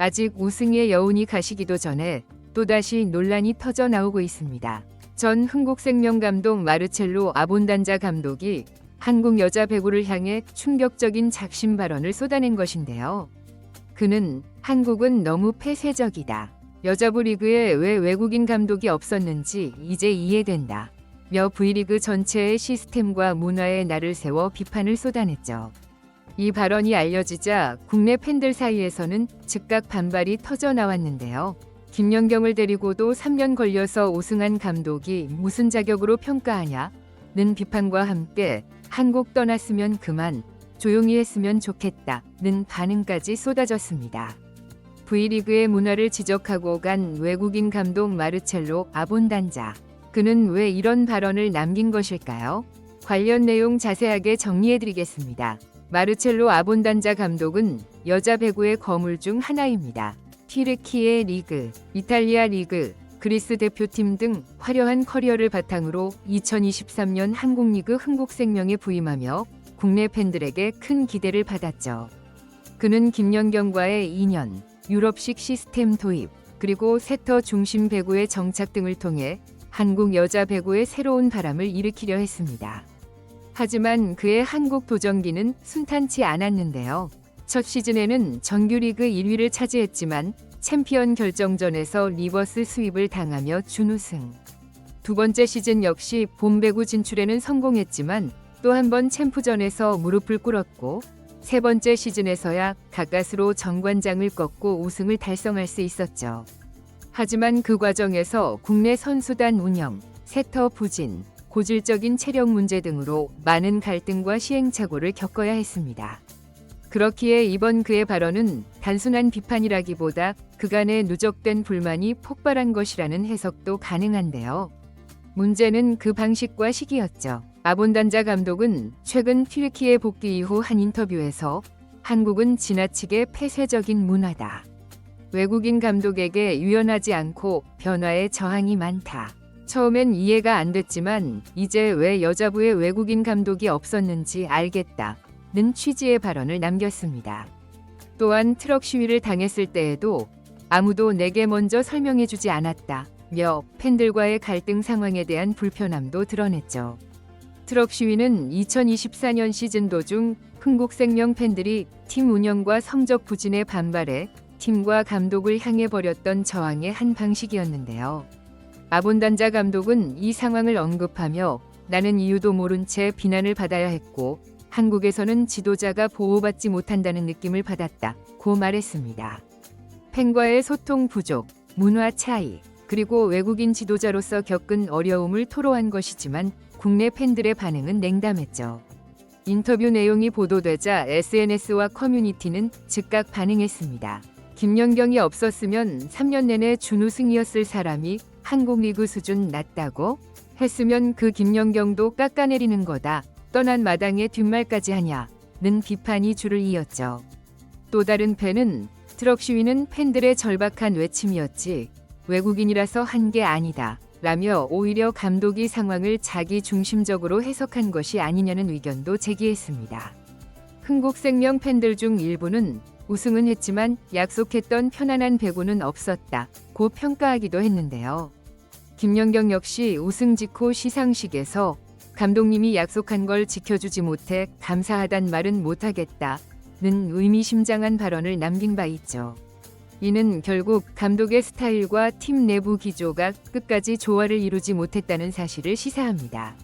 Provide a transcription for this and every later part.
아직 우승의 여운이 가시기도 전에 또다시 논란이 터져 나오고 있습니다. 전 흥국생명 감독 마르첼로 아본단자 감독이 한국 여자 배구를 향해 충격적인 작심 발언을 쏟아낸 것인데요. 그는 한국은 너무 폐쇄적이다. 여자부 리그에 왜 외국인 감독이 없었는지 이제 이해된다. 며 V리그 전체의 시스템과 문화에 날을 세워 비판을 쏟아냈죠. 이 발언이 알려지자 국내 팬들 사이에서는 즉각 반발이 터져 나왔는데요. 김연경을 데리고도 3년 걸려서 우승한 감독이 무슨 자격으로 평가하냐? 는 비판과 함께 한국 떠났으면 그만 조용히 했으면 좋겠다. 는 반응까지 쏟아졌습니다. V리그의 문화를 지적하고 간 외국인 감독 마르첼로 아본단자. 그는 왜 이런 발언을 남긴 것일까요? 관련 내용 자세하게 정리해드리겠습니다. 마르첼로 아본단자 감독은 여자 배구의 거물 중 하나입니다. 튀르키예 리그, 이탈리아 리그, 그리스 대표팀 등 화려한 커리어를 바탕으로 2023년 한국리그 흥국생명에 부임하며 국내 팬들에게 큰 기대를 받았죠. 그는 김연경과의 2년, 유럽식 시스템 도입, 그리고 세터 중심 배구의 정착 등을 통해 한국 여자 배구의 새로운 바람을 일으키려 했습니다. 하지만 그의 한국 도전기는 순탄치 않았는데요. 첫 시즌에는 정규리그 1위를 차지했지만 챔피언 결정전에서 리버스 스윕을 당하며 준우승. 두 번째 시즌 역시 봄배구 진출에는 성공했지만 또 한 번 챔프전에서 무릎을 꿇었고 세 번째 시즌에서야 가까스로 정관장을 꺾고 우승을 달성할 수 있었죠. 하지만 그 과정에서 국내 선수단 운영, 세터 부진, 고질적인 체력 문제 등으로 많은 갈등과 시행착오를 겪어야 했습니다. 그렇기에 이번 그의 발언은 단순한 비판이라기보다 그간의 누적된 불만이 폭발한 것이라는 해석도 가능한데요. 문제는 그 방식과 시기였죠. 아본단자 감독은 최근 튀르키예 복귀 이후 한 인터뷰에서 한국은 지나치게 폐쇄적인 문화다. 외국인 감독에게 유연하지 않고 변화에 저항이 많다. 처음엔 이해가 안 됐지만 이제 왜 여자부에 외국인 감독이 없었는지 알겠다. 는 취지의 발언을 남겼습니다. 또한 트럭 시위를 당했을 때에도 아무도 내게 먼저 설명해주지 않았다. 며 팬들과의 갈등 상황에 대한 불편함도 드러냈죠. 트럭 시위는 2024년 시즌 도중 흥국생명 팬들이 팀 운영과 성적 부진에 반발해 팀과 감독을 향해 벌였던 저항의 한 방식이었는데요. 아본단자 감독은 이 상황을 언급하며 나는 이유도 모른 채 비난을 받아야 했고 한국에서는 지도자가 보호받지 못한다는 느낌을 받았다. 고 말했습니다. 팬과의 소통 부족, 문화 차이, 그리고 외국인 지도자로서 겪은 어려움을 토로한 것이지만 국내 팬들의 반응은 냉담했죠. 인터뷰 내용이 보도되자 SNS와 커뮤니티는 즉각 반응했습니다. 김연경이 없었으면 3년 내내 준우승이었을 사람이 한국 리그 수준 낮다고 했으면 그 김연경도 깎아내리는 거다. 떠난 마당에 뒷말까지 하냐는 비판이 줄을 이었죠. 또 다른 팬은 트럭 시위는 팬들의 절박한 외침이었지 외국인이라서 한 게 아니다. 라며 오히려 감독이 상황을 자기 중심적으로 해석한 것이 아니냐는 의견도 제기했습니다. 흥국생명 팬들 중 일부는 우승은 했지만 약속했던 편안한 배구는 없었다. 고 평가하기도 했는데요. 김연경 역시 우승 직후 시상식에서 감독님이 약속한 걸 지켜주지 못해 감사하단 말은 못하겠다. 는 의미심장한 발언을 남긴 바 있죠. 이는 결국 감독의 스타일과 팀 내부 기조가 끝까지 조화를 이루지 못했다는 사실을 시사합니다.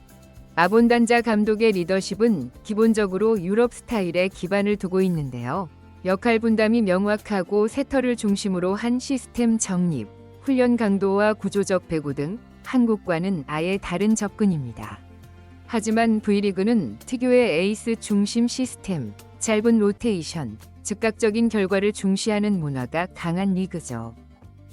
아본단자 감독의 리더십은 기본적으로 유럽 스타일에 기반을 두고 있는데요. 역할 분담이 명확하고 세터를 중심으로 한 시스템 정립, 훈련 강도와 구조적 배구 등 한국과는 아예 다른 접근입니다. 하지만 V리그는 특유의 에이스 중심 시스템, 짧은 로테이션, 즉각적인 결과를 중시하는 문화가 강한 리그죠.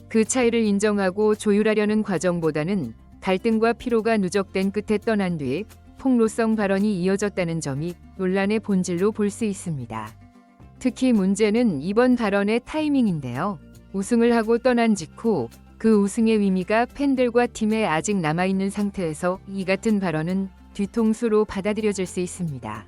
그 차이를 인정하고 조율하려는 과정보다는 갈등과 피로가 누적된 끝에 떠난 뒤 폭로성 발언이 이어졌다는 점이 논란의 본질로 볼 수 있습니다. 특히 문제는 이번 발언의 타이밍인데요. 우승을 하고 떠난 직후 그 우승의 의미가 팬들과 팀에 아직 남아있는 상태에서 이 같은 발언은 뒤통수로 받아들여질 수 있습니다.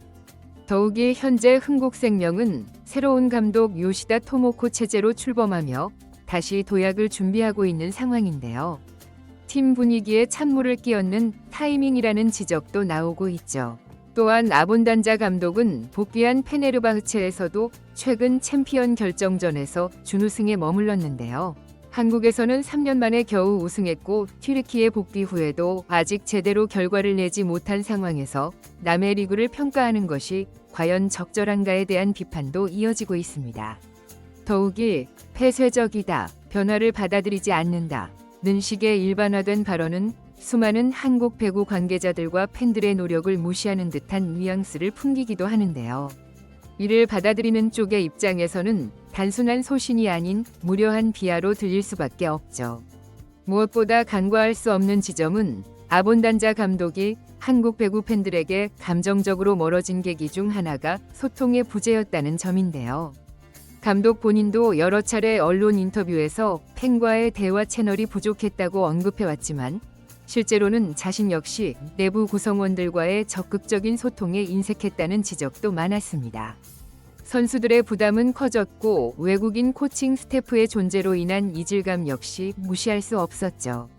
더욱이 현재 흥국생명은 새로운 감독 요시다 토모코 체제로 출범하며 다시 도약을 준비하고 있는 상황인데요. 팀 분위기에 찬물을 끼얹는 타이밍이라는 지적도 나오고 있죠. 또한 아본단자 감독은 복귀한 페네르바흐체에서도 최근 챔피언 결정전에서 준우승에 머물렀는데요. 한국에서는 3년 만에 겨우 우승했고 튀르키예 복귀 후에도 아직 제대로 결과를 내지 못한 상황에서 남의 리그를 평가하는 것이 과연 적절한가에 대한 비판도 이어지고 있습니다. 더욱이 폐쇄적이다, 변화를 받아들이지 않는다, 는 식의 일반화된 발언은 수많은 한국 배구 관계자들과 팬들의 노력을 무시하는 듯한 뉘앙스를 풍기기도 하는데요. 이를 받아들이는 쪽의 입장에서는 단순한 소신이 아닌 무료한 비하로 들릴 수밖에 없죠. 무엇보다 간과할 수 없는 지점은 아본단자 감독이 한국 배구 팬들에게 감정적으로 멀어진 계기 중 하나가 소통의 부재였다는 점인데요. 감독 본인도 여러 차례 언론 인터뷰에서 팬과의 대화 채널이 부족했다고 언급해왔지만 실제로는 자신 역시 내부 구성원들과의 적극적인 소통에 인색했다는 지적도 많았습니다. 선수들의 부담은 커졌고 외국인 코칭 스태프의 존재로 인한 이질감 역시 무시할 수 없었죠.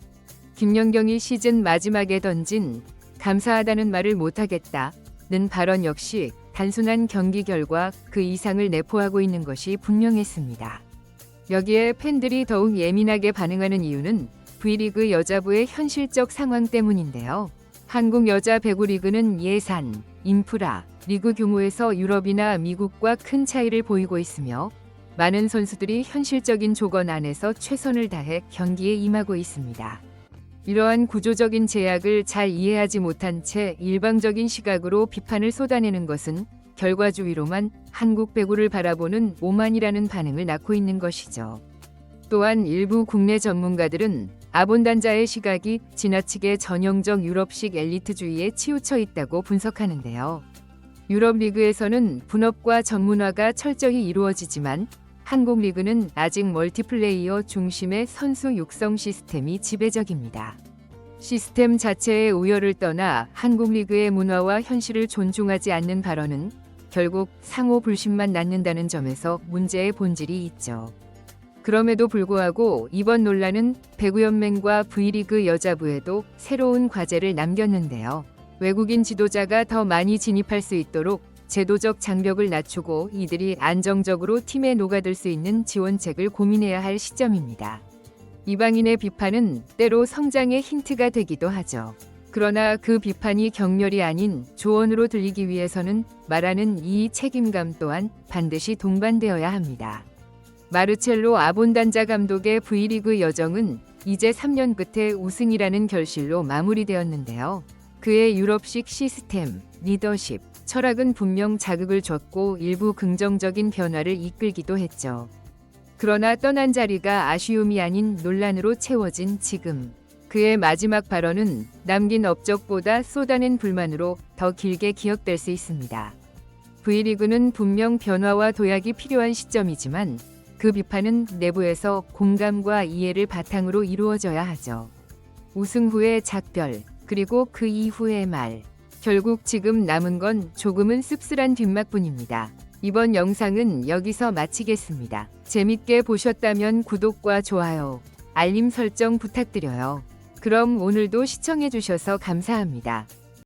김연경이 시즌 마지막에 던진 감사하다는 말을 못하겠다는 발언 역시 단순한 경기 결과 그 이상을 내포하고 있는 것이 분명했습니다. 여기에 팬들이 더욱 예민하게 반응하는 이유는 V리그 여자부의 현실적 상황 때문인데요. 한국 여자 배구 리그는 예산, 인프라, 리그 규모에서 유럽이나 미국과 큰 차이를 보이고 있으며 많은 선수들이 현실적인 조건 안에서 최선을 다해 경기에 임하고 있습니다. 이러한 구조적인 제약을 잘 이해하지 못한 채 일방적인 시각으로 비판을 쏟아내는 것은 결과주의로만 한국 배구를 바라보는 오만이라는 반응을 낳고 있는 것이죠. 또한 일부 국내 전문가들은 아본단자의 시각이 지나치게 전형적 유럽식 엘리트주의에 치우쳐 있다고 분석하는데요. 유럽 리그에서는 분업과 전문화가 철저히 이루어지지만 한국 리그는 아직 멀티플레이어 중심의 선수 육성 시스템이 지배적입니다. 시스템 자체의 우열을 떠나 한국 리그의 문화와 현실을 존중하지 않는 발언은 결국 상호 불신만 낳는다는 점에서 문제의 본질이 있죠. 그럼에도 불구하고 이번 논란은 배구연맹과 V리그 여자부에도 새로운 과제를 남겼는데요. 외국인 지도자가 더 많이 진입할 수 있도록 제도적 장벽을 낮추고 이들이 안정적으로 팀에 녹아들 수 있는 지원책을 고민해야 할 시점입니다. 이방인의 비판은 때로 성장의 힌트가 되기도 하죠. 그러나 그 비판이 격렬이 아닌 조언으로 들리기 위해서는 말하는 이 책임감 또한 반드시 동반되어야 합니다. 마르첼로 아본단자 감독의 V리그 여정은 이제 3년 끝에 우승이라는 결실로 마무리되었는데요. 그의 유럽식 시스템, 리더십, 철학은 분명 자극을 줬고 일부 긍정적인 변화를 이끌기도 했죠. 그러나 떠난 자리가 아쉬움이 아닌 논란으로 채워진 지금. 그의 마지막 발언은 남긴 업적보다 쏟아낸 불만으로 더 길게 기억될 수 있습니다. V리그는 분명 변화와 도약이 필요한 시점이지만 그 비판은 내부에서 공감과 이해를 바탕으로 이루어져야 하죠. 우승 후의 작별, 그리고 그 이후의 말. 결국 지금 남은 건 조금은 씁쓸한 뒷맛뿐입니다. 이번 영상은 여기서 마치겠습니다. 재밌게 보셨다면 구독과 좋아요, 알림 설정 부탁드려요. 그럼 오늘도 시청해주셔서 감사합니다.